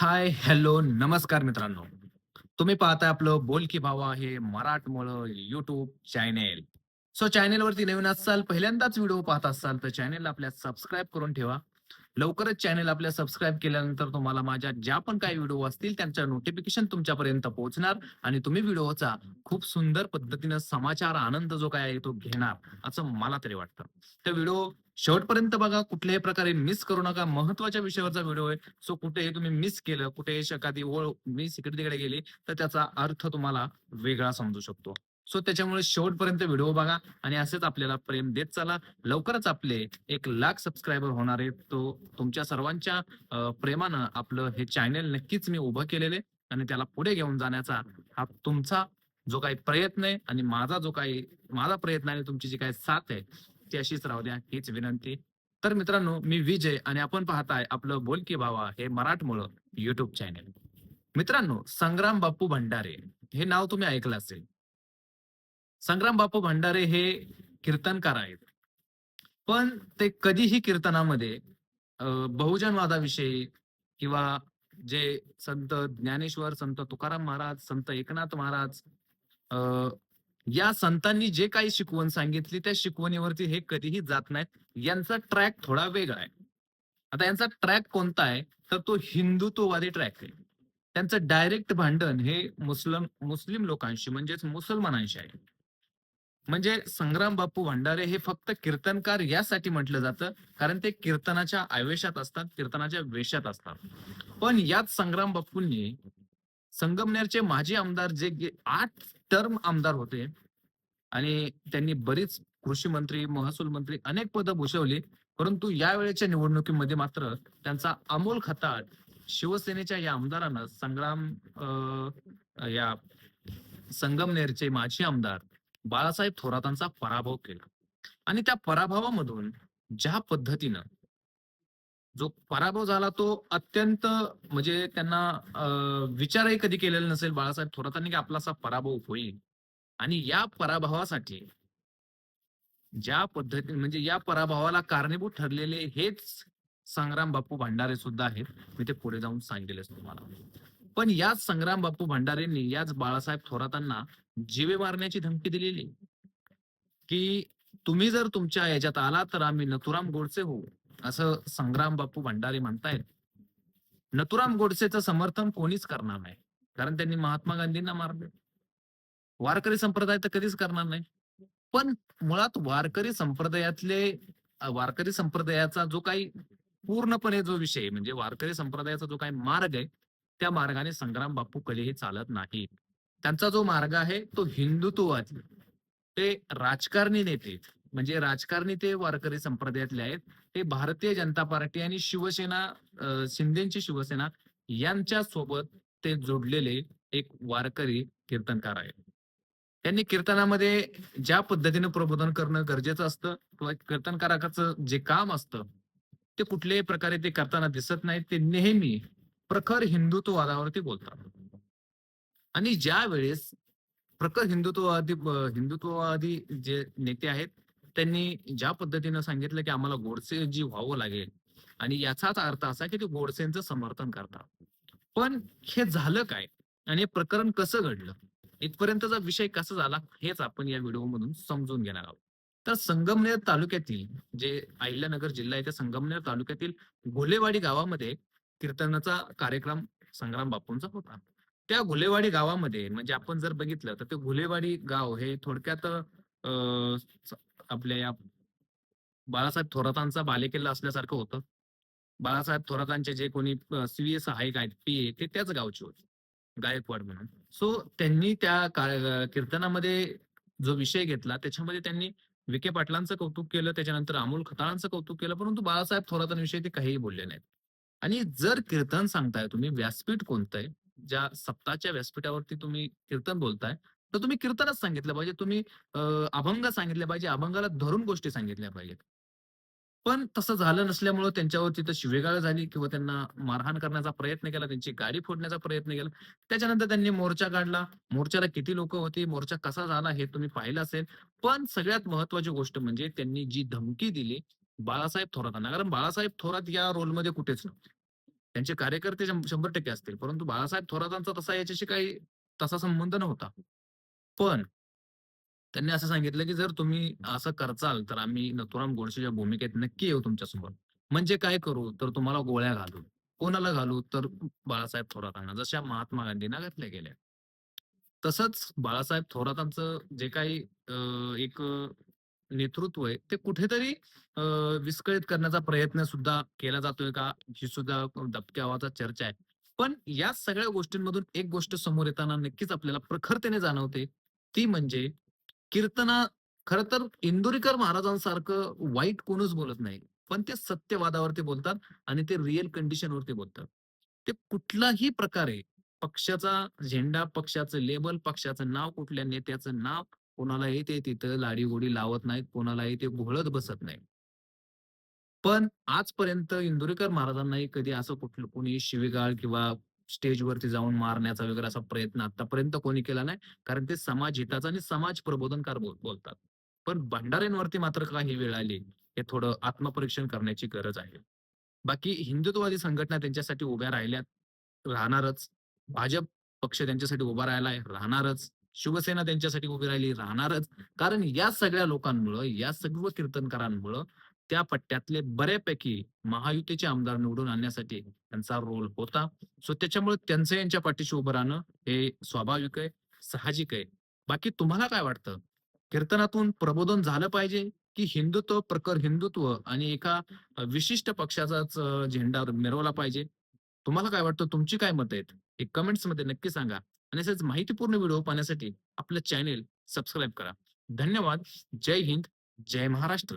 हाय, hello, नमस्कार मित्रांनो. तुम्ही पाहताय आपलं बोल की भावा हे मराठमोळ युट्यूब चॅनेल. सो चॅनेलवरती नवीन असाल, पहिल्यांदाच व्हिडिओ पाहत असाल, तर चॅनेल आपल्या सबस्क्राईब करून ठेवा. लवकरच चॅनेल आपल्या सबस्क्राईब केल्यानंतर तुम्हाला माझ्या ज्या पण काही व्हिडिओ असतील, त्यांच्या नोटिफिकेशन तुमच्यापर्यंत पोहोचणार आणि तुम्ही व्हिडिओचा खूप सुंदर पद्धतीनं समाचार, आनंद जो काय आहे तो घेणार, असं मला तरी वाटतं. तर व्हिडिओ शेवटपर्यंत बघा, कुठल्याही प्रकारे मिस करू नका. महत्त्वाच्या विषयावरचा व्हिडिओ आहे. सो कुठेही तुम्ही मिस केलं, कुठे एखादी ओळ मिस इकडे-तिकडे गेली, तर त्याचा अर्थ तुम्हाला वेगळा समजू शकतो. सो त्याच्यामुळे शेवटपर्यंत व्हिडिओ बघा आणि असेच आपल्याला प्रेम देत चला. लवकरच आपले एक लाख सबस्क्रायबर होणार आहे तो तुमच्या सर्वांच्या प्रेमानं आपलं हे चॅनेल नक्कीच मी उभं केलेले आणि त्याला पुढे घेऊन जाण्याचा हा तुमचा जो काही प्रयत्न आहे आणि माझा जो काही माझा प्रयत्न आहे आणि तुमची जी काही साथ आहे, ती अशीच राहू द्या, हीच विनंती. तर मित्रांनो, मी विजय आणि आपण पाहताय आपलं बोल की भावा हे मराठमोळ युट्यूब चॅनेल. मित्रांनो, संग्राम बापू भंडारे हे नाव तुम्ही ऐकलं असेल. संग्राम बापू भंडारे हे कीर्तनकार आहेत. पण ते कधीही कीर्तनामध्ये बहुजनवादाविषयी किंवा जे संत ज्ञानेश्वर, संत तुकाराम महाराज, संत एकनाथ महाराज या संतांनी जे काही शिकवण सांगितली त्या शिकवणीवरती हे कधीही जात नाहीत. यांचा ट्रॅक थोडा वेगळा आहे. आता यांचा ट्रॅक कोणता आहे? तर तो हिंदुत्ववादी ट्रॅक आहे. त्यांचं डायरेक्ट भांडण हे मुस्लिम मुस्लिम लोकांशी म्हणजेच मुसलमानांशी आहे. म्हणजे संग्राम बापू भंडारे हे फक्त कीर्तनकार यासाठी म्हटलं जातं, कारण ते कीर्तनाच्या आवेशात असतात, कीर्तनाच्या वेशात असतात. पण याच संग्राम बापूंनी संगमनेरचे माजी आमदार जे आठ टर्म आमदार होते आणि त्यांनी बरीच कृषी मंत्री, महसूल मंत्री अनेक पदं भूषवली. परंतु यावेळेच्या निवडणुकीमध्ये मात्र त्यांचा अमोल खताळ शिवसेनेच्या या आमदारानं संग्राम या संगमनेरचे माजी आमदार बाळासाहेब थोरातांचा पराभव केला. आणि त्या पराभवामधून ज्या पद्धतीनं जो पराभव झाला तो अत्यंत म्हणजे त्यांना विचारही कधी केलेला नसेल बाळासाहेब थोरातांनी की आपला असा पराभव होईल. आणि या पराभवासाठी ज्या पद्धतीने म्हणजे या पराभवाला कारणीभूत ठरलेले हेच संग्राम बापू भंडारे सुद्धा आहेत. मी ते पुढे जाऊन सांगितलेच तुम्हाला. पण याच संग्राम बापू भंडारेंनी याच बाळासाहेब थोरातांना जीवे मारण्याची धमकी दिलेली. की तुम्ही जर तुमच्या याच्यात आला तर आम्ही नथुराम गोडसे होऊ, असं संग्राम बापू भंडारी म्हणतायत. नथुराम गोडसेचं समर्थन कोणीच करणार नाही. कारण त्यांनी महात्मा गांधींना मारले वारकरी संप्रदाय तर कधीच करणार नाही. पण मुळात वारकरी संप्रदायातले वारकरी संप्रदायाचा जो काही पूर्णपणे जो विषय म्हणजे वारकरी संप्रदायाचा जो काही मार्ग आहे, त्या मार्गाने संग्राम बापू कधीही चालत नाही त्यांचा जो मार्ग आहे तो हिंदुत्ववादी. ते राजकारणी नेते म्हणजे राजकारणी ते वारकरी संप्रदायातले आहेत. ते भारतीय जनता पार्टी आणि शिवसेना शिंदेची शिवसेना यांच्या सोबत ते जोडलेले एक वारकरी कीर्तनकार आहेत. त्यांनी कीर्तनामध्ये ज्या पद्धतीने प्रबोधन करणं गरजेचं असतं किंवा कीर्तनकाराचं जे काम असतं, ते कुठल्याही प्रकारे ते करताना दिसत नाहीत. ते नेहमी प्रखर हिंदुत्ववादावरती बोलतात. आणि ज्यावेळेस प्रखर हिंदुत्ववादी हिंदुत्ववादी जे नेते आहेत, त्यांनी ज्या पद्धतीनं सांगितलं, की आम्हाला गोडसे जी व्हावं लागेल आणि याचाच अर्थ असा, की ते गोडसेंचं समर्थन करतात. पण हे झालं काय? आणि हे प्रकरण कसं घडलं? इथपर्यंतचा विषय कसा झाला? हेच आपण या व्हिडिओमधून समजून घेणार आहोत. तर संगमनेर तालुक्यातील जे अहिल्यानगर जिल्हा आहे, त्या संगमनेर तालुक्यातील घोलेवाडी गावामध्ये कीर्तनाचा कार्यक्रम संग्राम बापूंचा होता. त्या घुलेवाडी गावामध्ये म्हणजे आपण जर बघितलं तर ते घुलेवाडी गाव हे थोडक्यात आपल्या या बाळासाहेब थोरातांचा बालेकिल्ला असल्यासारखं होतं. बाळासाहेब थोरातांचे जे कोणी अ, सहाय्यक आहेत, पीए ते त्याच गावचे होते. गायकवाड म्हणून. सो त्यांनी त्या कीर्तनामध्ये जो विषय घेतला त्याच्यामध्ये त्यांनी विखे पाटलांचं कौतुक केलं, त्याच्यानंतर अमोल खताळांचं कौतुक केलं, परंतु बाळासाहेब थोरातांविषयी ते काहीही बोलले नाहीत. आणि जर कीर्तन सांगताय तुम्ही व्यासपीठ कोणतंय ज्या सप्ताच्या व्यासपीठावरती तुम्ही कीर्तन बोलताय, तर तुम्ही कीर्तनच सांगितलं पाहिजे. तुम्ही अभंग सांगितले पाहिजे. अभंगाला धरून गोष्टी सांगितल्या पाहिजेत. पण तसं झालं नसल्यामुळे त्यांच्यावर तिथं शिवेगाळ झाली किंवा त्यांना मारहाण करण्याचा प्रयत्न केला, त्यांची गाडी फोडण्याचा प्रयत्न केला. त्याच्यानंतर त्यांनी मोर्चा काढला. मोर्चाला किती लोक होती, मोर्चा कसा झाला हे तुम्ही पाहिलं असेल. पण सगळ्यात महत्त्वाची गोष्ट म्हणजे त्यांनी जी धमकी दिली बाळासाहेब थोरातांना, कारण बाळासाहेब थोरात या रोलमध्ये कुठेच नव्हते. त्यांचे कार्यकर्ते शंभर टक्के असतील परंतु बाळासाहेब थोरातांचा तसा याच्याशी काही तसा संबंध नव्हता पण त्यांनी असं सांगितलं की जर तुम्ही असं करचाल तर आम्ही नथुराम गोडसेच्या भूमिकेत नक्की येऊ तुमच्यासमोर. म्हणजे काय करू? तर तुम्हाला गोळ्या घालू. कोणाला घालू? तर बाळासाहेब थोरातांना. जशा महात्मा गांधींना घातल्या गेल्या. तसंच बाळासाहेब थोरातांचं जे काही अं, एक नेतृत्व आहे ते कुठेतरी विस्कळीत करण्याचा प्रयत्न सुद्धा केला जातोय का? ही सुद्धा दबक्यावाचा चर्चा आहे. पण या सगळ्या गोष्टींमधून एक गोष्ट समोर येताना नक्कीच आपल्याला प्रखरतेने जाणवते ती म्हणजे कीर्तना खर तर इंदुरीकर महाराजांसारखं वाईट कोणच बोलत नाही. पण ते सत्यवादावरती बोलतात आणि ते रिअल कंडिशनवरती बोलतात. ते कुठलाही प्रकारे पक्षाचा झेंडा पक्षाचं लेबल पक्षाचं नाव कुठल्या नेत्याचं नाव कोणालाही ते तिथं लाडीगोडी लावत नाहीत कोणालाही ते घोळत बसत नाही पण आजपर्यंत इंदुरीकर महाराजांनाही कधी असं कुठलं कोणी शिवीगाळ किंवा स्टेजवरती जाऊन मारण्याचा वगैरे असा प्रयत्न आतापर्यंत कोणी केला नाही. कारण ते समाज हिताचा आणि समाज प्रबोधनकार बोल- बोलतात. पण भंडाऱ्यांवरती मात्र काही वेळ आली हे थोडं आत्मपरीक्षण करण्याची गरज आहे. बाकी हिंदुत्ववादी संघटना त्यांच्यासाठी उभ्या राहिल्यात राहणारच. भाजप पक्ष त्यांच्यासाठी उभा राहिलाय राहणारच. शिवसेना त्यांच्यासाठी उभी राहिली राहणारच. कारण या सगळ्या लोकांमुळं या सर्व कीर्तनकारांमुळं त्या पट्ट्यातले बऱ्यापैकी महायुतीचे आमदार निवडून आणण्यासाठी त्यांचा रोल होता. सो त्याच्यामुळे त्यांचं यांच्या पाठीशी उभं राहणं हे स्वाभाविक आहे साहजिक आहे. बाकी तुम्हाला काय वाटतं? कीर्तनातून प्रबोधन झालं पाहिजे की हिंदुत्व प्रकर हिंदुत्व आणि एका विशिष्ट पक्षाचाच झेंडा मिरवला पाहिजे? तुम्हाला काय वाटतं? तुमची काय मत आहेत? हे कमेंट्समध्ये नक्की सांगा. आणि असेच माहितीपूर्ण व्हिडिओ पाहण्यासाठी आपलं चॅनेल सबस्क्राईब करा. धन्यवाद. जय हिंद. जय महाराष्ट्र.